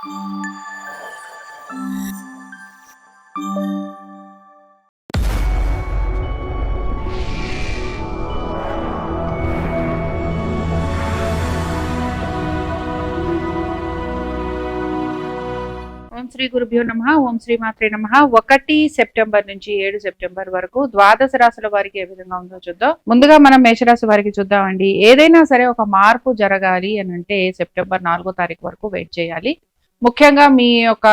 ఓం శ్రీ గురుభ్యో నమ ఓం శ్రీ మాత్రే నమ. ఒకటి సెప్టెంబర్ నుంచి ఏడు సెప్టెంబర్ వరకు ద్వాదశ రాశుల వారికి ఏ విధంగా ఉందో చూద్దాం. ముందుగా మనం మేషరాశి వారికి చూద్దామండి. ఏదైనా సరే ఒక మార్పు జరగాలి అని అంటే సెప్టెంబర్ నాలుగో తారీఖు వరకు వెయిట్ చేయాలి. ముఖ్యంగా మీ యొక్క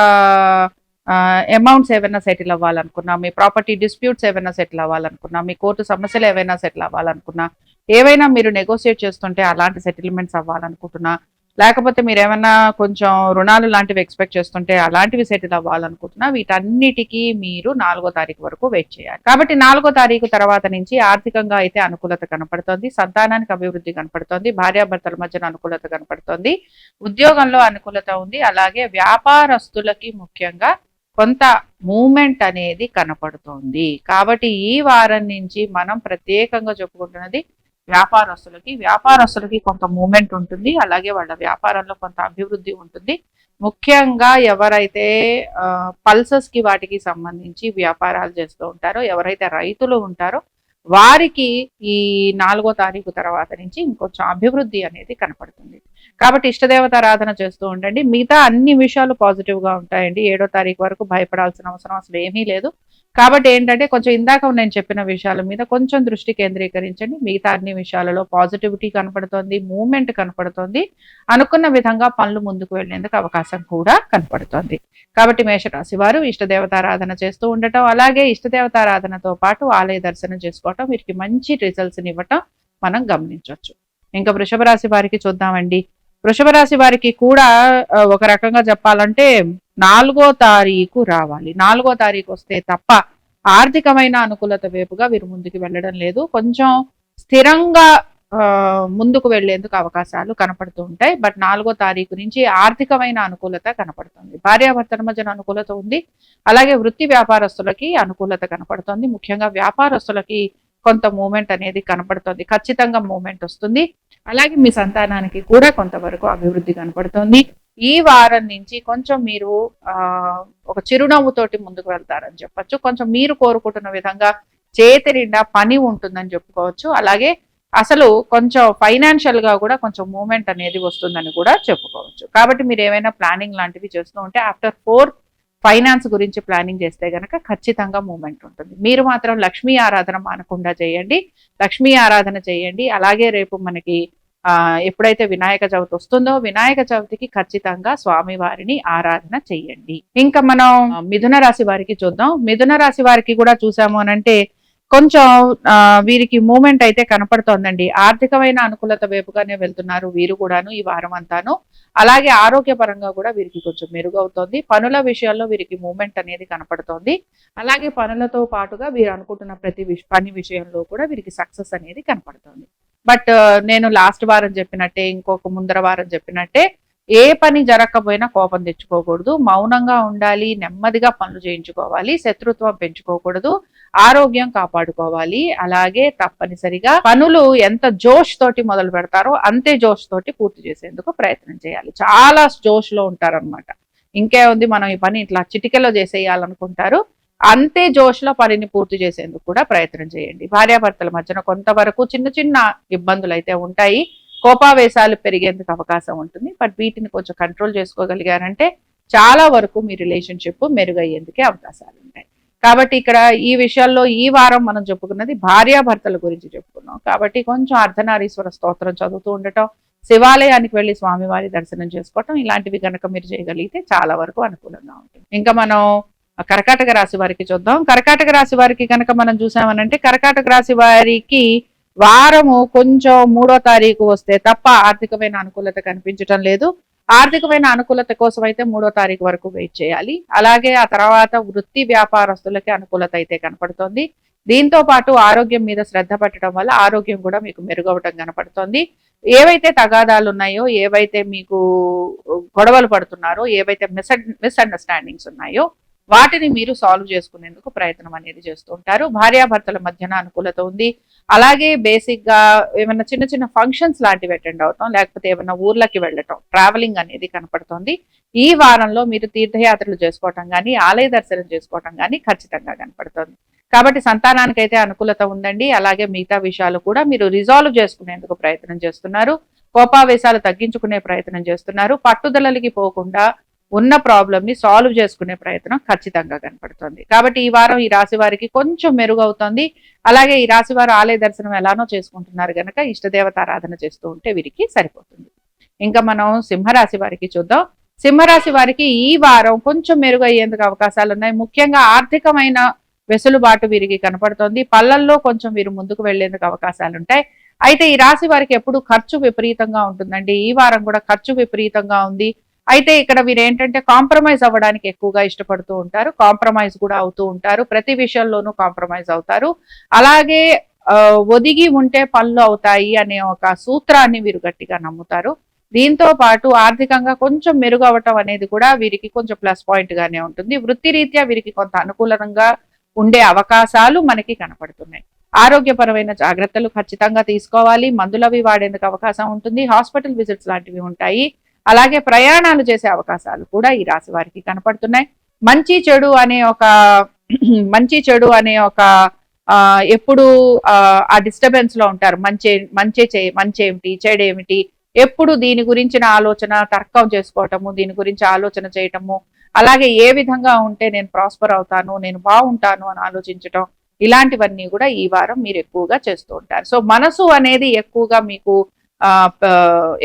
అమౌంట్స్ ఏమైనా సెటిల్ అవ్వాలనుకున్నా మీ ప్రాపర్టీ డిస్ప్యూట్స్ ఏమైనా సెటిల్ అవ్వాలనుకున్నా మీ కోర్టు సమస్యలు ఏవైనా సెటిల్ అవ్వాలనుకున్నా ఏవైనా మీరు నెగోషియేట్ చేస్తుంటే అలాంటి సెటిల్మెంట్స్ అవ్వాలనుకుంటున్నా లేకపోతే మీరు ఏమైనా కొంచెం రుణాలు లాంటివి ఎక్స్పెక్ట్ చేస్తుంటే అలాంటివి సెటిల్ అవ్వాలనుకుంటున్నా వీటన్నిటికీ మీరు నాలుగో తారీఖు వరకు వెయిట్ చేయాలి. కాబట్టి నాలుగో తారీఖు తర్వాత నుంచి ఆర్థికంగా అయితే అనుకూలత కనపడుతోంది సంతానానికి అభివృద్ధి కనపడుతోంది భార్యాభర్తల మధ్యన అనుకూలత కనపడుతోంది ఉద్యోగంలో అనుకూలత ఉంది అలాగే వ్యాపారస్తులకి ముఖ్యంగా కొంత మూమెంట్ అనేది కనపడుతోంది. కాబట్టి ఈ వారం నుంచి మనం ప్రత్యేకంగా చెప్పుకుంటున్నది వ్యాపారస్తులకి వ్యాపారస్తులకి కొంత మూమెంట్ ఉంటుంది. అలాగే వాళ్ళ వ్యాపారంలో కొంత అభివృద్ధి ఉంటుంది. ముఖ్యంగా ఎవరైతే పల్సెస్కి వాటికి సంబంధించి వ్యాపారాలు చేస్తూ ఉంటారో ఎవరైతే రైతులు ఉంటారో వారికి ఈ నాలుగో తారీఖు తర్వాత నుంచి ఇంకొంచెం అభివృద్ధి అనేది కనపడుతుంది. కాబట్టి ఇష్టదేవత ఆరాధన చేస్తూ ఉండండి. మిగతా అన్ని విషయాలు పాజిటివ్గా ఉంటాయండి. ఏడో తారీఖు వరకు భయపడాల్సిన అవసరం అసలు ఏమీ లేదు. కాబట్టి ఏంటంటే కొంచెం ఇందాక నేను చెప్పిన విషయాల మీద కొంచెం దృష్టి కేంద్రీకరించండి. మిగతా అన్ని విషయాలలో పాజిటివిటీ కనపడుతోంది మూమెంట్ కనపడుతోంది. అనుకున్న విధంగా పనులు ముందుకు వెళ్ళేందుకు అవకాశం కూడా కనపడుతోంది. కాబట్టి మేషరాశి వారు ఇష్టదేవతారాధన చేస్తూ ఉండటం అలాగే ఇష్టదేవతారాధనతో పాటు ఆలయ దర్శనం చేసుకోవటం వీరికి మంచి రిజల్ట్స్ ఇవ్వటం మనం గమనించవచ్చు. ఇంకా వృషభ రాశి వారికి చూద్దామండి. వృషభ రాశి వారికి కూడా ఒక రకంగా చెప్పాలంటే నాలుగో తారీఖు రావాలి. నాలుగో తారీఖు వస్తే తప్ప ఆర్థికమైన అనుకూలత వైపుగా వీరు ముందుకు వెళ్ళడం లేదు. కొంచెం స్థిరంగా ముందుకు వెళ్ళేందుకు అవకాశాలు కనపడుతూ ఉంటాయి. బట్ నాలుగో తారీఖు నుంచి ఆర్థికమైన అనుకూలత కనపడుతుంది. భార్యాభర్తల మధ్యన అనుకూలత ఉంది. అలాగే వృత్తి వ్యాపారస్తులకి అనుకూలత కనపడుతుంది. ముఖ్యంగా వ్యాపారస్తులకి కొంత మూమెంట్ అనేది కనపడుతుంది. ఖచ్చితంగా మూమెంట్ వస్తుంది. అలాగే మీ సంతానానికి కూడా కొంతవరకు అభివృద్ధి కనపడుతుంది. ఈ వారం నుంచి కొంచెం మీరు ఒక చిరునవ్వుతోటి ముందుకు వెళ్తారని చెప్పొచ్చు. కొంచెం మీరు కోరుకుంటున్న విధంగా చేతి నిండా పని ఉంటుందని చెప్పుకోవచ్చు. అలాగే అసలు కొంచెం ఫైనాన్షియల్గా కూడా కొంచెం మూమెంట్ అనేది వస్తుందని కూడా చెప్పుకోవచ్చు. కాబట్టి మీరు ఏమైనా ప్లానింగ్ లాంటివి చేస్తూ ఉంటే ఆఫ్టర్ ఫోర్ ఫైనాన్స్ గురించి ప్లానింగ్ చేస్తే గనక ఖచ్చితంగా మూమెంట్ ఉంటుంది. మీరు మాత్రం లక్ష్మీ ఆరాధన మానకుండా చేయండి. లక్ష్మీ ఆరాధన చేయండి. అలాగే రేపు మనకి ఎప్పుడైతే వినాయక చవితి వస్తుందో వినాయక చవితికి ఖచ్చితంగా స్వామి వారిని ఆరాధన చెయ్యండి. ఇంకా మనం మిథున రాశి వారికి చూద్దాం. మిథున రాశి వారికి కూడా చూసాము అనంటే కొంచెం వీరికి మూమెంట్ అయితే కనపడుతోందండి. ఆర్థికమైన అనుకూలత వైపుగానే వెళ్తున్నారు వీరు కూడాను ఈ వారం అంతాను అలాగే ఆరోగ్యపరంగా కూడా వీరికి కొంచెం మెరుగవుతోంది. పనుల విషయాల్లో వీరికి మూమెంట్ అనేది కనపడుతోంది. అలాగే పనులతో పాటుగా వీరు అనుకుంటున్న ప్రతి పని విషయంలో కూడా వీరికి సక్సెస్ అనేది కనపడుతోంది. బట్ నేను లాస్ట్ వారం చెప్పినట్టే ఇంకొక ముందర వారం చెప్పినట్టే ఏ పని జరగకపోయినా కోపం తెచ్చుకోకూడదు. మౌనంగా ఉండాలి నెమ్మదిగా పనులు చేయించుకోవాలి శత్రుత్వం పెంచుకోకూడదు ఆరోగ్యం కాపాడుకోవాలి. అలాగే తప్పనిసరిగా పనులు ఎంత జోష్ తోటి మొదలు పెడతారో అంతే జోష్ తోటి పూర్తి చేసేందుకు ప్రయత్నం చేయాలి. చాలా జోష్లో ఉంటారనమాట ఇంకే ఉంది మనం ఈ పని ఇట్లా చిటికలో చేసేయాలనుకుంటారు. అంతే జోష్లో పనిని పూర్తి చేసేందుకు కూడా ప్రయత్నం చేయండి. భార్యాభర్తల మధ్యన కొంతవరకు చిన్న చిన్న ఇబ్బందులు అయితే ఉంటాయి. కోపావేశాలు పెరిగేందుకు అవకాశం ఉంటుంది. బట్ వీటిని కొంచెం కంట్రోల్ చేసుకోగలిగారంటే చాలా వరకు మీ రిలేషన్షిప్ మెరుగయ్యేందుకే అవకాశాలు ఉంటాయి. కాబట్టి ఇక్కడ ఈ విషయాల్లో ఈ వారం మనం చెప్పుకున్నది భార్యాభర్తల గురించి చెప్పుకున్నాం. కాబట్టి కొంచెం అర్ధనారీశ్వర స్తోత్రం చదువుతూ ఉండటం శివాలయానికి వెళ్ళి స్వామివారి దర్శనం చేసుకోవటం ఇలాంటివి కనుక మీరు చేయగలిగితే చాలా వరకు అనుకూలంగా ఉంటుంది. ఇంకా మనం కర్కాటక రాశి వారికి చూద్దాం. కర్కాటక రాశి వారికి కనుక మనం చూసామనంటే కర్కాటక రాశి వారికి వారము కొంచెం మూడో తారీఖు వస్తే తప్ప ఆర్థికమైన అనుకూలత కనిపించటం లేదు. ఆర్థికమైన అనుకూలత కోసం అయితే మూడో తారీఖు వరకు వెయిట్ చేయాలి. అలాగే ఆ తర్వాత వృత్తి వ్యాపారస్తులకి అనుకూలత అయితే కనపడుతుంది. దీంతో పాటు ఆరోగ్యం మీద శ్రద్ధ పెట్టడం వల్ల ఆరోగ్యం కూడా మీకు మెరుగవటం కనపడుతుంది. ఏవైతే తగాదాలు ఉన్నాయో ఏవైతే మీకు గొడవలు పడుతున్నారో ఏవైతే మిస్ మిస్అండర్స్టాండింగ్స్ ఉన్నాయో వాటిని మీరు సాల్వ్ చేసుకునేందుకు ప్రయత్నం అనేది చేస్తూ ఉంటారు. భార్యాభర్తల మధ్యన అనుకూలత ఉంది. అలాగే బేసిక్గా ఏమైనా చిన్న చిన్న ఫంక్షన్స్ లాంటివి అటెండ్ అవటం లేకపోతే ఏమైనా ఊర్లకి వెళ్ళటం ట్రావెలింగ్ అనేది కనపడుతోంది. ఈ వారంలో మీరు తీర్థయాత్రలు చేసుకోవటం కానీ ఆలయ దర్శనం చేసుకోవటం కానీ ఖచ్చితంగా కనపడుతోంది. కాబట్టి సంతానానికైతే అనుకూలత ఉందండి. అలాగే మిగతా విషయాలు కూడా మీరు రిజాల్వ్ చేసుకునేందుకు ప్రయత్నం చేస్తున్నారు. కోపావేశాలు తగ్గించుకునే ప్రయత్నం చేస్తున్నారు. పట్టుదలలకి పోకుండా ఉన్న ప్రాబ్లంని సాల్వ్ చేసుకునే ప్రయత్నం ఖచ్చితంగా కనపడుతుంది. కాబట్టి ఈ వారం ఈ రాశి వారికి కొంచెం మెరుగవుతుంది. అలాగే ఈ రాశి వారు ఆలయ దర్శనం ఎలానో చేసుకుంటున్నారు కనుక ఇష్టదేవత ఆరాధన చేస్తూ ఉంటే వీరికి సరిపోతుంది. ఇంకా మనం సింహరాశి వారికి చూద్దాం. సింహరాశి వారికి ఈ వారం కొంచెం మెరుగయ్యేందుకు అవకాశాలు ఉన్నాయి. ముఖ్యంగా ఆర్థికమైన వెసులుబాటు వీరికి కనపడుతోంది. పల్లల్లో కొంచెం వీరు ముందుకు వెళ్ళేందుకు అవకాశాలు ఉంటాయి. అయితే ఈ రాశి వారికి ఎప్పుడు ఖర్చు విపరీతంగా ఉంటుందండి. ఈ వారం కూడా ఖర్చు విపరీతంగా ఉంది. అయితే ఇక్కడ వీరు ఏంటంటే కాంప్రమైజ్ అవ్వడానికి ఎక్కువగా ఇష్టపడుతూ ఉంటారు. కాంప్రమైజ్ కూడా అవుతూ ఉంటారు. ప్రతి విషయంలోనూ కాంప్రమైజ్ అవుతారు. అలాగే ఒదిగి ఉంటే పనులు అవుతాయి అనే ఒక సూత్రాన్ని వీరు గట్టిగా నమ్ముతారు. దీంతో పాటు ఆర్థికంగా కొంచెం మెరుగవటం అనేది కూడా వీరికి కొంచెం ప్లస్ పాయింట్ గానే ఉంటుంది. వృత్తి రీత్యా వీరికి కొంత అనుకూలంగా ఉండే అవకాశాలు మనకి కనపడుతున్నాయి. ఆరోగ్యపరమైన జాగ్రత్తలు ఖచ్చితంగా తీసుకోవాలి. మందులవి వాడేందుకు అవకాశం ఉంటుంది. హాస్పిటల్ విజిట్స్ లాంటివి ఉంటాయి. అలాగే ప్రయాణాలు చేసే అవకాశాలు కూడా ఈ రాశి వారికి కనపడుతున్నాయి. మంచి చెడు అనే ఒక మంచి చెడు అనే ఒక ఎప్పుడు ఆ, డిస్టర్బెన్స్లో ఉంటారు. మంచి మంచి చే- మంచి ఏమిటి చెడు ఏమిటి ఎప్పుడు దీని గురించిన ఆలోచన తర్కం చేసుకోవటము దీని గురించి ఆలోచన చేయటము అలాగే ఏ విధంగా ఉంటే నేను ప్రాస్పర్ అవుతాను నేను బాగుంటాను అని ఆలోచించటం ఇలాంటివన్నీ కూడా ఈ వారం మీరు ఎక్కువగా చేస్తూ ఉంటారు. సో మనసు అనేది ఎక్కువగా మీకు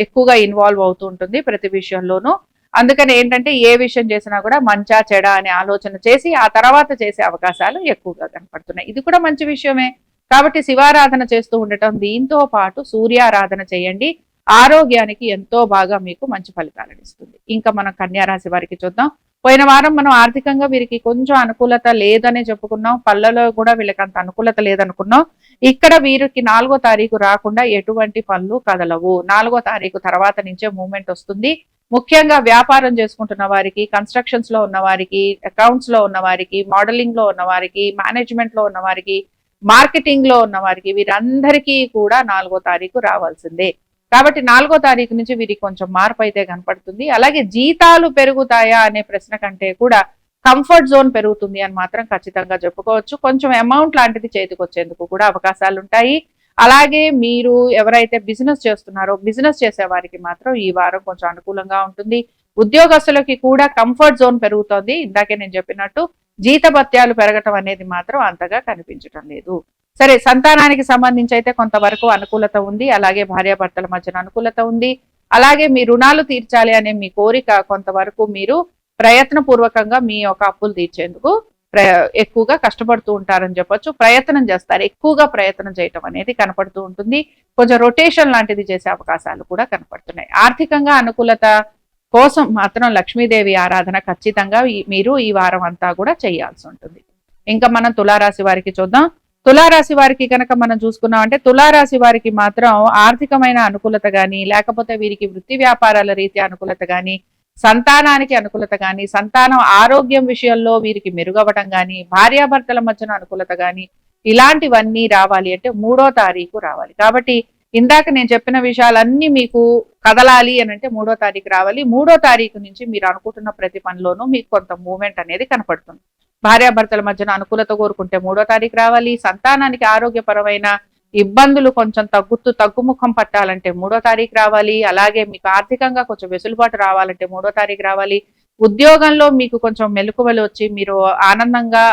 ఎక్కువగా ఇన్వాల్వ్ అవుతూ ఉంటుంది ప్రతి విషయంలోనూ. అందుకని ఏంటంటే ఏ విషయం చేసినా కూడా మంచా చెడ అనే ఆలోచన చేసి ఆ తర్వాత చేసే అవకాశాలు ఎక్కువగా కనపడుతున్నాయి. ఇది కూడా మంచి విషయమే. కాబట్టి శివారాధన చేస్తూ ఉండటం దీంతో పాటు సూర్యారాధన చేయండి. ఆరోగ్యానికి ఎంతో బాగా మీకు మంచి ఫలితాలను ఇస్తుంది. ఇంకా మనం కన్యారాశి వారికి చూద్దాం. పోయిన వారం మనం ఆర్థికంగా వీరికి కొంచెం అనుకూలత లేదనే చెప్పుకున్నాం. పళ్ళలో కూడా వీళ్ళకి అంత అనుకూలత లేదనుకున్నాం. ఇక్కడ వీరికి నాలుగో తారీఖు రాకుండా ఎటువంటి పనులు కదలవు. నాలుగో తారీఖు తర్వాత నుంచే మూమెంట్ వస్తుంది. ముఖ్యంగా వ్యాపారం చేసుకుంటున్న వారికి కన్స్ట్రక్షన్స్లో ఉన్న వారికి అకౌంట్స్లో ఉన్న వారికి మోడలింగ్లో ఉన్న వారికి మేనేజ్మెంట్లో ఉన్న వారికి మార్కెటింగ్లో ఉన్న వారికి వీరందరికీ కూడా నాలుగో తారీఖు రావాల్సిందే. కాబట్టి నాలుగో తారీఖు నుంచి వీరికి కొంచెం మార్పు అయితే కనపడుతుంది. అలాగే జీతాలు పెరుగుతాయా అనే ప్రశ్న కంటే కూడా కంఫర్ట్ జోన్ పెరుగుతుంది అని మాత్రం ఖచ్చితంగా చెప్పుకోవచ్చు. కొంచెం అమౌంట్ లాంటిది చేతికి వచ్చేందుకు కూడా అవకాశాలు ఉంటాయి అలాగే మీరు ఎవరైతే బిజినెస్ చేస్తున్నారో బిజినెస్ చేసే వారికి మాత్రం ఈ వారం కొంచెం అనుకూలంగా ఉంటుంది. ఉద్యోగస్తులకి కూడా కంఫర్ట్ జోన్ పెరుగుతోంది. ఇందాకే నేను చెప్పినట్టు జీతభత్యాలు పెరగటం అనేది మాత్రం అంతగా కనిపించటం లేదు. సరే సంతానానికి సంబంధించి అయితే కొంతవరకు అనుకూలత ఉంది. అలాగే భార్యాభర్తల మధ్యన అనుకూలత ఉంది. అలాగే మీ రుణాలు తీర్చాలి అనే మీ కోరిక కొంతవరకు మీరు ప్రయత్నపూర్వకంగా మీ యొక్క అప్పులు తీర్చేందుకు ఎక్కువగా కష్టపడుతూ ఉంటారని చెప్పొచ్చు. ప్రయత్నం చేస్తారు. ఎక్కువగా ప్రయత్నం చేయటం అనేది కనపడుతూ ఉంటుంది. కొంచెం రొటేషన్ లాంటిది చేసే అవకాశాలు కూడా కనపడుతున్నాయి. ఆర్థికంగా అనుకూలత కోసం మాత్రం లక్ష్మీదేవి ఆరాధన ఖచ్చితంగా మీరు ఈ వారం అంతా కూడా చేయాల్సి ఉంటుంది. ఇంకా మనం తులారాశి వారికి చూద్దాం. తులారాశి వారికి కనుక మనం చూసుకున్నాం అంటే తులారాశి వారికి మాత్రం ఆర్థికమైన అనుకూలత కానీ లేకపోతే వీరికి వృత్తి వ్యాపారాల రీత్యా అనుకూలత కానీ సంతానానికి అనుకూలత కానీ సంతానం ఆరోగ్యం విషయంలో వీరికి మెరుగవటం కానీ భార్యాభర్తల మధ్యన అనుకూలత కానీ ఇలాంటివన్నీ రావాలి అంటే మూడో తారీఖు రావాలి. కాబట్టి ఇందాక నేను చెప్పిన విషయాలన్నీ మీకు కదలాలి అని అంటే మూడో తారీఖు రావాలి. మూడో తారీఖు నుంచి మీరు అనుకుంటున్న ప్రతి పనిలోనూ మీకు కొంత మూమెంట్ అనేది కనపడుతుంది. భార్యాభర్తల మధ్యన అనుకూలత కోరుకుంటే మూడో తారీఖు రావాలి. సంతానానికి ఆరోగ్యపరమైన ఇబ్బందులు కొంచెం తగ్గుతూ తగ్గుముఖం పట్టాలంటే మూడో తారీఖు రావాలి. అలాగే మీకు ఆర్థికంగా కొంచెం వెసులుబాటు రావాలంటే మూడో తారీఖు రావాలి. ఉద్యోగంలో మీకు కొంచెం మెలకువలు వచ్చి మీరు ఆనందంగా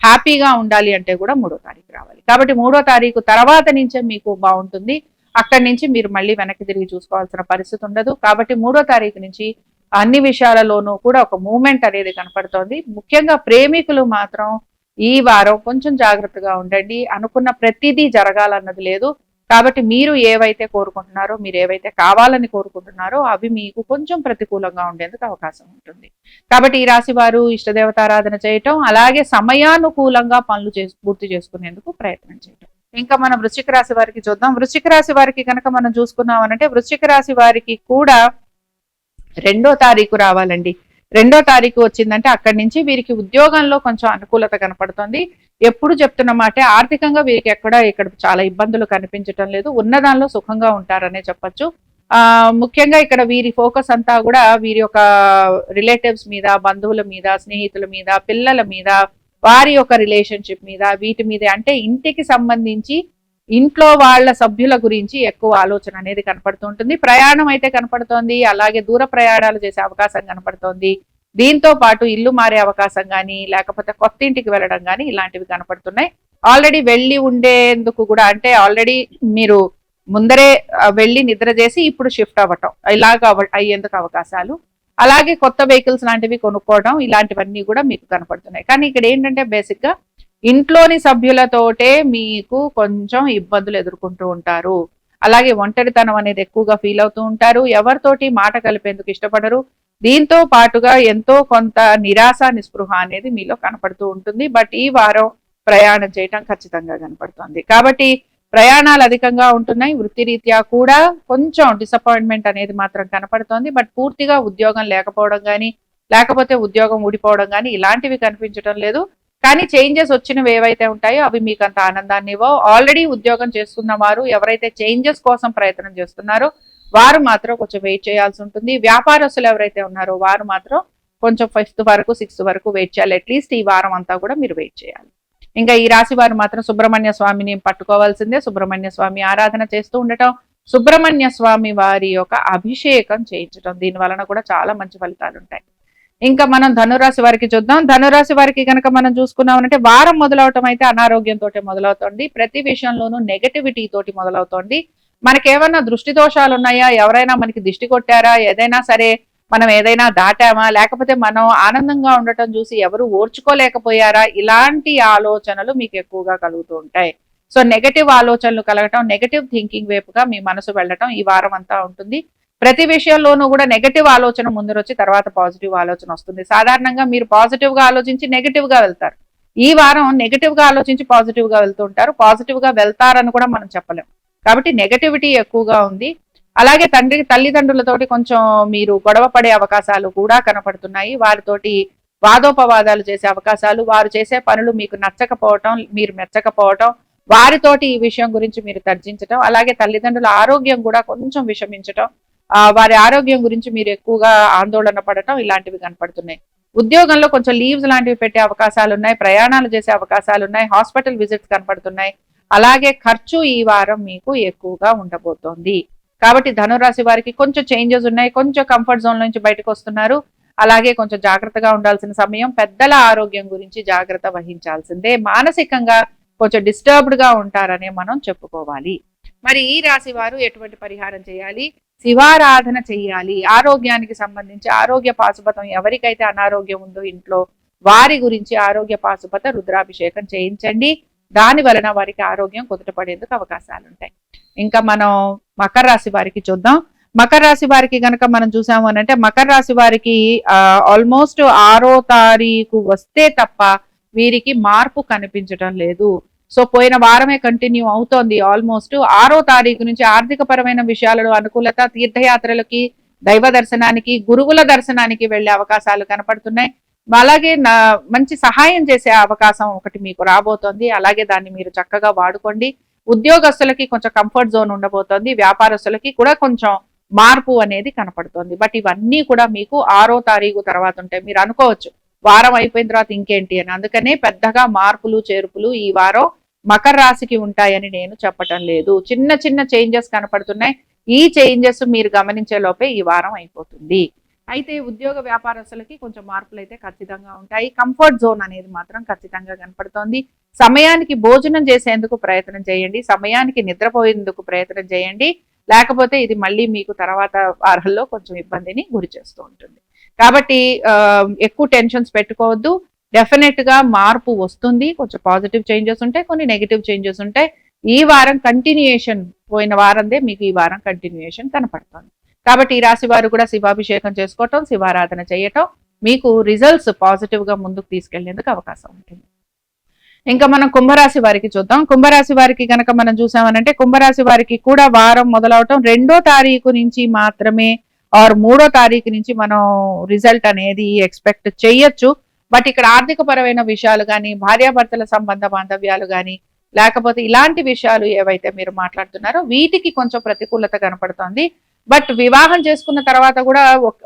హ్యాపీగా ఉండాలి అంటే కూడా మూడో తారీఖు రావాలి. కాబట్టి మూడో తారీఖు తర్వాత నుంచే మీకు బాగుంటుంది. అక్కడి నుంచి మీరు మళ్ళీ వెనక్కి తిరిగి చూసుకోవాల్సిన పరిస్థితి ఉండదు. కాబట్టి మూడో తారీఖు నుంచి అన్ని విషయాలలోనూ కూడా ఒక మూమెంట్ అనేది కనపడుతోంది. ముఖ్యంగా ప్రేమికులు మాత్రం ఈ వారం కొంచెం జాగ్రత్తగా ఉండండి. అనుకున్న ప్రతిదీ జరగాలన్నది లేదు. కాబట్టి మీరు ఏవైతే కోరుకుంటున్నారో మీరు ఏవైతే కావాలని కోరుకుంటున్నారో అవి మీకు కొంచెం ప్రతికూలంగా ఉండేందుకు అవకాశం ఉంటుంది. కాబట్టి ఈ రాశి వారు ఇష్టదేవతారాధన చేయటం అలాగే సమయానుకూలంగా పనులు చేసి పూర్తి చేసుకునేందుకు ప్రయత్నం చేయటం. ఇంకా మనం వృశ్చిక రాశి వారికి చూద్దాం. వృశ్చిక రాశి వారికి కనుక మనం చూసుకున్నాం అంటే వృశ్చిక రాశి వారికి కూడా రెండో తారీఖు రావాలండి. రెండో తారీఖు వచ్చిందంటే అక్కడి నుంచి వీరికి ఉద్యోగంలో కొంచెం అనుకూలత కనపడుతుంది. ఎప్పుడు చెప్తున్న మాటే ఆర్థికంగా వీరికి ఎక్కడ ఇక్కడ చాలా ఇబ్బందులు కనిపించటం లేదు. ఉన్నదానిలో సుఖంగా ఉంటారనే చెప్పొచ్చు. ఆ ముఖ్యంగా ఇక్కడ వీరి ఫోకస్ అంతా కూడా వీరి యొక్క రిలేటివ్స్ మీద బంధువుల మీద స్నేహితుల మీద పిల్లల మీద వారి యొక్క రిలేషన్షిప్ మీద వీటి మీద. అంటే ఇంటికి సంబంధించి ఇంట్లో వాళ్ళ సభ్యుల గురించి ఎక్కువ ఆలోచన అనేది కనపడుతుంటుంది. ప్రయాణం అయితే కనపడుతోంది. అలాగే దూర ప్రయాణాలు చేసే అవకాశం కనపడుతోంది. దీంతో పాటు ఇల్లు మారే అవకాశం కానీ లేకపోతే కొత్త ఇంటికి వెళ్ళడం కానీ ఇలాంటివి కనపడుతున్నాయి. ఆల్రెడీ వెళ్ళి ఉండేందుకు కూడా అంటే ఆల్రెడీ మీరు ముందరే వెళ్ళి నిద్ర చేసి ఇప్పుడు షిఫ్ట్ అవ్వటం. ఇలాగ అవ- అయ్యేందుకు అవకాశాలు. అలాగే కొత్త వెహికల్స్ లాంటివి కొనుక్కోవడం ఇలాంటివన్నీ కూడా మీకు కనపడుతున్నాయి. కానీ ఇక్కడ ఏంటంటే బేసిక్గా ఇంట్లోని సభ్యులతోటే మీకు కొంచెం ఇబ్బందులు ఎదుర్కొంటూ ఉంటారు. అలాగే ఒంటరితనం అనేది ఎక్కువగా ఫీల్ అవుతూ ఉంటారు. ఎవరితోటి మాట కలిపేందుకు ఇష్టపడరు. దీంతో పాటుగా ఎంతో కొంత నిరాశ నిస్పృహ అనేది మీలో కనపడుతూ ఉంటుంది. బట్ ఈ వారం ప్రయాణం చేయటం ఖచ్చితంగా కనపడుతుంది. కాబట్టి ప్రయాణాలు అధికంగా ఉంటున్నాయి. వృత్తిరీత్యా కూడా కొంచెం డిసప్పాయింట్మెంట్ అనేది మాత్రం కనపడుతోంది. బట్ పూర్తిగా ఉద్యోగం లేకపోవడం కానీ లేకపోతే ఉద్యోగం ఊడిపోవడం కానీ ఇలాంటివి కనిపించడం లేదు. కానీ చేంజెస్ వచ్చినవి ఏవైతే ఉంటాయో అవి మీకు అంత ఆనందాన్ని ఇవ్వవు. ఆల్రెడీ ఉద్యోగం చేస్తున్న వారు ఎవరైతే చేంజెస్ కోసం ప్రయత్నం చేస్తున్నారో వారు మాత్రం కొంచెం వెయిట్ చేయాల్సి ఉంటుంది. వ్యాపారస్తులు ఎవరైతే ఉన్నారో వారు మాత్రం కొంచెం ఫిఫ్త్ వరకు సిక్స్త్ వరకు వెయిట్ చేయాలి. అట్లీస్ట్ ఈ వారం అంతా కూడా మీరు వెయిట్ చేయాలి. ఇంకా ఈ రాశి వారు మాత్రం సుబ్రహ్మణ్య స్వామిని పట్టుకోవాల్సిందే. సుబ్రహ్మణ్య స్వామి ఆరాధన చేస్తూ ఉండటం సుబ్రహ్మణ్య స్వామి వారి యొక్క అభిషేకం చేయించడం దీని వలన కూడా చాలా మంచి ఫలితాలు ఉంటాయి. ఇంకా మనం ధనురాశి వారికి చూద్దాం. ధనురాశి వారికి కనుక మనం చూసుకున్నామంటే వారం మొదలవటం అయితే అనారోగ్యంతో మొదలవుతోంది. ప్రతి విషయంలోనూ నెగటివిటీ తోటి మొదలవుతోంది. మనకేమన్నా దృష్టి దోషాలు ఉన్నాయా ఎవరైనా మనకి దిష్టి కొట్టారా? ఏదైనా సరే మనం ఏదైనా దాటామా? లేకపోతే మనం ఆనందంగా ఉండటం చూసి ఎవరు ఓర్చుకోలేకపోయారా? ఇలాంటి ఆలోచనలు మీకు ఎక్కువగా కలుగుతూ ఉంటాయి. సో నెగటివ్ ఆలోచనలు కలగటం నెగటివ్ థింకింగ్ వైపుగా మీ మనసు వెళ్ళటం ఈ వారం అంతా ఉంటుంది. ప్రతి విషయంలోనూ కూడా నెగటివ్ ఆలోచన ముందరొచ్చి తర్వాత పాజిటివ్ ఆలోచన వస్తుంది. సాధారణంగా మీరు పాజిటివ్గా ఆలోచించి నెగటివ్గా వెళ్తారు. ఈ వారం నెగటివ్గా ఆలోచించి పాజిటివ్గా వెళ్తూ ఉంటారు పాజిటివ్గా వెళ్తారని కూడా మనం చెప్పలేం. కాబట్టి నెగటివిటీ ఎక్కువగా ఉంది. అలాగే తండ్రి తల్లిదండ్రులతోటి కొంచెం మీరు గొడవ పడే అవకాశాలు కూడా కనపడుతున్నాయి. వారితోటి వాదోపవాదాలు చేసే అవకాశాలు వారు చేసే పనులు మీకు నచ్చకపోవటం మీరు మెచ్చకపోవటం వారితోటి ఈ విషయం గురించి మీరు తర్జించటం అలాగే తల్లిదండ్రుల ఆరోగ్యం కూడా కొంచెం విషమించటం వారి ఆరోగ్యం గురించి మీరు ఎక్కువగా ఆందోళన పడటం ఇలాంటివి కనపడుతున్నాయి. ఉద్యోగంలో కొంచెం లీవ్స్ లాంటివి పెట్టే అవకాశాలు ఉన్నాయి ప్రయాణాలు చేసే అవకాశాలు ఉన్నాయి హాస్పిటల్ విజిట్స్ కనపడుతున్నాయి. అలాగే ఖర్చు ఈ వారం మీకు ఎక్కువగా ఉండబోతోంది. కాబట్టి ధనురాశి వారికి కొంచెం చేంజెస్ ఉన్నాయి కొంచెం కంఫర్ట్ జోన్ నుంచి బయటకు వస్తున్నారు. అలాగే కొంచెం జాగ్రత్తగా ఉండాల్సిన సమయం పెద్దల ఆరోగ్యం గురించి జాగ్రత్త వహించాల్సిందే. మానసికంగా కొంచెం డిస్టర్బ్డ్గా ఉంటారనే మనం చెప్పుకోవాలి. మరి ఈ రాశి వారు ఎటువంటి పరిహారం చేయాలి? శివారాధన చెయ్యాలి. ఆరోగ్యానికి సంబంధించి ఆరోగ్య పాశుపతం ఎవరికైతే అనారోగ్యం ఉందో ఇంట్లో వారి గురించి ఆరోగ్య పాశుపత రుద్రాభిషేకం చేయించండి. దాని వలన వారికి ఆరోగ్యం కుదుటపడేందుకు అవకాశాలు ఉంటాయి ఇంకా మనం మకర రాశి వారికి చూద్దాం. మకర రాశి వారికి గనక మనం చూసాము అని అంటే మకర రాశి వారికి ఆల్మోస్ట్ ఆరో తారీఖు వస్తే తప్ప వీరికి మార్పు కనిపించడం లేదు. సో పోయిన వారమే కంటిన్యూ అవుతోంది ఆల్మోస్ట్ ఆరో తారీఖు నుంచి ఆర్థిక పరమైన విషయాలలో అనుకూలత తీర్థయాత్రలకి దైవ దర్శనానికి గురువుల దర్శనానికి వెళ్ళే అవకాశాలు కనపడుతున్నాయి. అలాగే నా మంచి సహాయం చేసే అవకాశం ఒకటి మీకు రాబోతోంది. అలాగే దాన్ని మీరు చక్కగా వాడుకోండి. ఉద్యోగస్తులకి కొంచెం కంఫర్ట్ జోన్ ఉండబోతోంది. వ్యాపారస్తులకి కూడా కొంచెం మార్పు అనేది కనపడుతోంది. బట్ ఇవన్నీ కూడా మీకు ఆరో తారీఖు తర్వాత ఉంటాయి. మీరు అనుకోవచ్చు వారం అయిపోయిన తర్వాత ఇంకేంటి అని. అందుకనే పెద్దగా మార్పులు చేర్పులు ఈ వారం మకర రాశికి ఉంటాయని నేను చెప్పటం లేదు. చిన్న చిన్న చేంజెస్ కనపడుతున్నాయి. ఈ చేంజెస్ మీరు గమనించే లోపే ఈ వారం అయిపోతుంది. అయితే ఉద్యోగ వ్యాపారస్తులకి కొంచెం మార్పులు అయితే ఖచ్చితంగా ఉంటాయి. కంఫర్ట్ జోన్ అనేది మాత్రం ఖచ్చితంగా కనపడుతోంది. సమయానికి భోజనం చేసేందుకు ప్రయత్నం చేయండి. సమయానికి నిద్రపోయేందుకు ప్రయత్నం చేయండి. లేకపోతే ఇది మళ్ళీ మీకు తర్వాత వారాల్లో కొంచెం ఇబ్బందిని గురి చేస్తూ ఉంటుంది. కాబట్టి ఎక్కువ టెన్షన్స్ పెట్టుకోవద్దు. డెఫినెట్గా మార్పు వస్తుంది. కొంచెం పాజిటివ్ చేంజెస్ ఉంటాయి కొన్ని నెగిటివ్ చేంజెస్ ఉంటాయి. ఈ వారం కంటిన్యూయేషన్ పోయిన వారందే మీకు ఈ వారం కంటిన్యూయేషన్ కనపడుతుంది. కాబట్టి ఈ రాశి వారు కూడా శివాభిషేకం చేసుకోవటం శివారాధన చేయటం మీకు రిజల్ట్స్ పాజిటివ్గా ముందుకు తీసుకెళ్ళేందుకు అవకాశం ఉంటుంది. ఇంకా మనం కుంభరాశి వారికి చూద్దాం. కుంభరాశి వారికి కనుక మనం చూసామనంటే కుంభరాశి వారికి కూడా వారం మొదలవటం రెండో తారీఖు నుంచి మాత్రమే ఆర్ మూడో తారీఖు నుంచి మనం రిజల్ట్ అనేది ఎక్స్పెక్ట్ చేయొచ్చు. బట్ ఇక్కడ ఆర్థిక పరమైన విషయాలు కానీ భార్యాభర్తల సంబంధ బాంధవ్యాలు కానీ లేకపోతే ఇలాంటి విషయాలు ఏవైతే మీరు మాట్లాడుతున్నారో వీటికి కొంచెం ప్రతికూలత కనపడుతోంది. బట్ వివాహం చేసుకున్న తర్వాత కూడా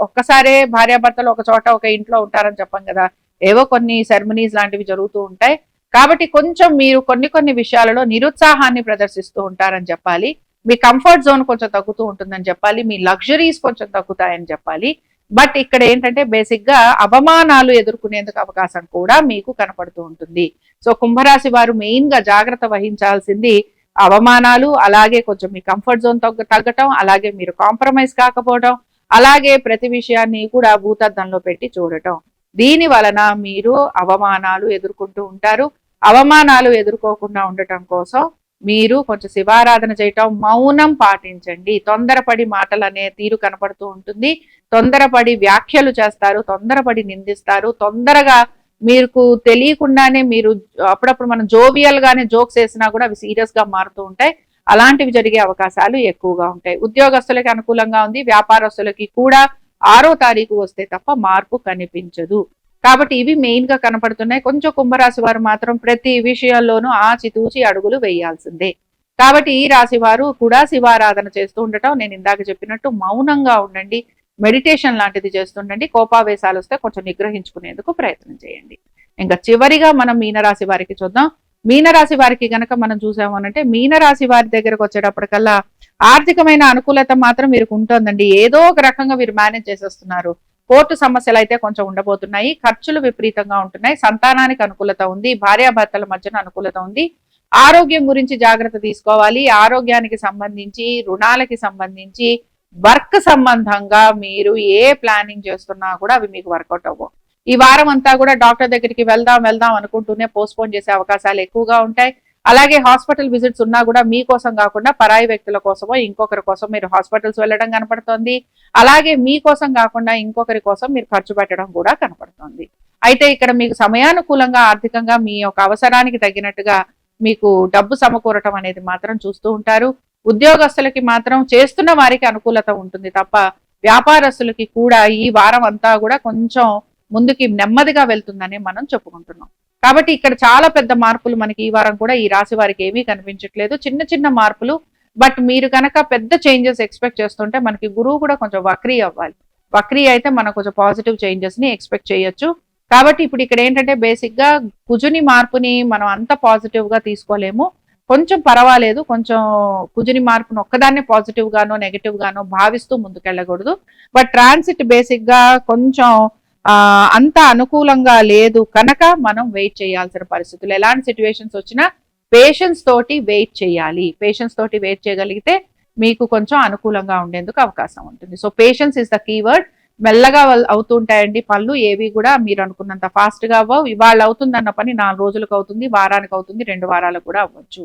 ఒక్కసారే భార్యాభర్తలు ఒక చోట ఒక ఇంట్లో ఉంటారని చెప్పం కదా. ఏవో కొన్ని సెరమనీస్ లాంటివి జరుగుతూ ఉంటాయి. కాబట్టి కొంచెం మీరు కొన్ని కొన్ని విషయాలలో నిరుత్సాహాన్ని ప్రదర్శిస్తూ ఉంటారని చెప్పాలి. మీ కంఫర్ట్ జోన్ కొంచెం తగ్గుతూ ఉంటుందని చెప్పాలి మీ లగ్జరీస్ కొంచెం తగ్గుతాయని చెప్పాలి. బట్ ఇక్కడ ఏంటంటే బేసిక్గా అవమానాలు ఎదుర్కొనేందుకు అవకాశం కూడా మీకు కనపడుతూ ఉంటుంది. సో కుంభరాశి వారు మెయిన్గా జాగ్రత్త వహించాల్సింది అవమానాలు అలాగే కొంచెం మీ కంఫర్ట్ జోన్ తగ్గ తగ్గటం అలాగే మీరు కాంప్రమైజ్ కాకపోవడం అలాగే ప్రతి విషయాన్ని కూడా భూతద్దంలో పెట్టి చూడటం. దీని వలన మీరు అవమానాలు ఎదుర్కొంటూ ఉంటారు. అవమానాలు ఎదుర్కోకుండా ఉండటం కోసం మీరు కొంచెం శివారాధన చేయటం మౌనం పాటించండి. తొందరపడి మాటలు అనే తీరు కనపడుతూ ఉంటుంది. తొందరపడి వ్యాఖ్యలు చేస్తారు తొందరపడి నిందిస్తారు. తొందరగా మీకు తెలియకుండానే మీరు అప్పుడప్పుడు మనం జోవియల్ గానే జోక్స్ వేసినా కూడా అవి సీరియస్గా మారుతూ ఉంటాయి. అలాంటివి జరిగే అవకాశాలు ఎక్కువగా ఉంటాయి. ఉద్యోగస్తులకి అనుకూలంగా ఉంది. వ్యాపారస్తులకి కూడా ఆరో తారీఖు వస్తే తప్ప మార్పు కనిపించదు. కాబట్టి ఇవి మెయిన్గా కనపడుతున్నాయి. కొంచెం కుంభరాశి వారు మాత్రం ప్రతి విషయంలోనూ ఆచితూచి అడుగులు వేయాల్సిందే. కాబట్టి ఈ రాశి వారు కూడా శివారాధన చేస్తూ ఉండటం నేను ఇందాక చెప్పినట్టు మౌనంగా ఉండండి. మెడిటేషన్ లాంటిది చేస్తుండండి. కోపావేశాలు వస్తే కొంచెం నిగ్రహించుకునేందుకు ప్రయత్నం చేయండి. ఇంకా చివరిగా మనం మీనరాశి వారికి చూద్దాం. మీనరాశి వారికి గనక మనం చూసాము అనంటే మీనరాశి వారి దగ్గరకు వచ్చేటప్పటికల్లా ఆర్థికమైన అనుకూలత మాత్రం వీరికి ఉంటుందండి. ఏదో ఒక రకంగా వీరు మేనేజ్ చేసేస్తున్నారు. కోర్టు సమస్యలు అయితే కొంచెం ఉండబోతున్నాయి. ఖర్చులు విపరీతంగా ఉంటున్నాయి. సంతానానికి అనుకూలత ఉంది. భార్యాభర్తల మధ్యన అనుకూలత ఉంది. ఆరోగ్యం గురించి జాగ్రత్త తీసుకోవాలి. ఆరోగ్యానికి సంబంధించి రుణాలకి సంబంధించి వర్క్ సంబంధంగా మీరు ఏ ప్లానింగ్ చేస్తున్నా కూడా అవి మీకు వర్కౌట్ అవ్వవు ఈ వారం అంతా కూడా డాక్టర్ దగ్గరికి వెళ్దాం వెళ్దాం అనుకుంటూనే పోస్ట్పోన్ చేసే అవకాశాలు ఎక్కువగా ఉంటాయి. అలాగే హాస్పిటల్ విజిట్స్ ఉన్నా కూడా మీకోసం కాకుండా పరాయి వ్యక్తుల కోసమో ఇంకొకరి కోసం మీరు హాస్పిటల్స్ వెళ్ళడం కనపడుతోంది. అలాగే మీకోసం కాకుండా ఇంకొకరి కోసం మీరు ఖర్చు పెట్టడం కూడా కనపడుతోంది. అయితే ఇక్కడ మీకు సమయానుకూలంగా ఆర్థికంగా మీ యొక్క అవసరానికి తగినట్టుగా మీకు డబ్బు సమకూరటం అనేది మాత్రం చూస్తూ ఉంటారు. ఉద్యోగస్తులకి మాత్రం చేస్తున్న వారికి అనుకూలత ఉంటుంది తప్ప వ్యాపారస్తులకి కూడా ఈ వారం అంతా కూడా కొంచెం ముందుకి నెమ్మదిగా వెళ్తుందని మనం చెప్పుకుంటున్నాం. కాబట్టి ఇక్కడ చాలా పెద్ద మార్పులు మనకి ఈ వారం కూడా ఈ రాశి వారికి ఏమీ కనిపించట్లేదు. చిన్న చిన్న మార్పులు బట్ మీరు కనుక పెద్ద చేంజెస్ ఎక్స్పెక్ట్ చేస్తుంటే మనకి గురువు కూడా కొంచెం వక్రీ అవ్వాలి. వక్రీ అయితే మనం కొంచెం పాజిటివ్ చేంజెస్ని ఎక్స్పెక్ట్ చేయొచ్చు. కాబట్టి ఇప్పుడు ఇక్కడ ఏంటంటే బేసిక్గా కుజుని మార్పుని మనం అంత పాజిటివ్గా తీసుకోలేము. కొంచెం పర్వాలేదు కొంచెం కుజుని మార్పును ఒక్కదాన్నే పాజిటివ్ గానో నెగటివ్ గానో భావిస్తూ ముందుకెళ్ళకూడదు. బట్ ట్రాన్సిట్ బేసిక్గా కొంచెం అంత అనుకూలంగా లేదు. కనుక మనం వెయిట్ చేయాల్సిన పరిస్థితులు ఎలాంటి సిచ్యువేషన్స్ వచ్చినా పేషెన్స్ తోటి వెయిట్ చేయాలి. పేషెన్స్ తోటి వెయిట్ చేయగలిగితే మీకు కొంచెం అనుకూలంగా ఉండేందుకు అవకాశం ఉంటుంది. So patience is the keyword మెల్లగా అవుతుంటాయండి పనులు ఏవి కూడా మీరు అనుకున్నంత ఫాస్ట్గా అవ్వవు. ఇవాళ అవుతుందన్న పని నాలుగు రోజులకు అవుతుంది వారానికి అవుతుంది రెండు వారాలకు కూడా అవ్వచ్చు.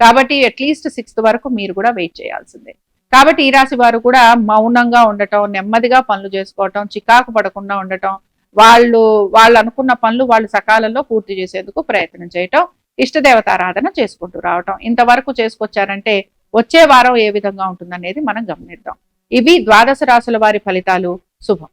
కాబట్టి అట్లీస్ట్ సిక్స్త్ వరకు మీరు కూడా వెయిట్ చేయాల్సిందే. కాబట్టి ఈ రాశి వారు కూడా మౌనంగా ఉండటం నెమ్మదిగా పనులు చేసుకోవటం చికాకు పడకుండా ఉండటం వాళ్ళు వాళ్ళు అనుకున్న పనులు వాళ్ళు సకాలంలో పూర్తి చేసేందుకు ప్రయత్నం చేయటం ఇష్టదేవత ఆరాధన చేసుకుంటూ రావటం. ఇంతవరకు చేసుకొచ్చారంటే వచ్చే వారం ఏ విధంగా ఉంటుందనేది మనం గమనిద్దాం. ఇవి ద్వాదశ రాశుల వారి ఫలితాలు. శుభం.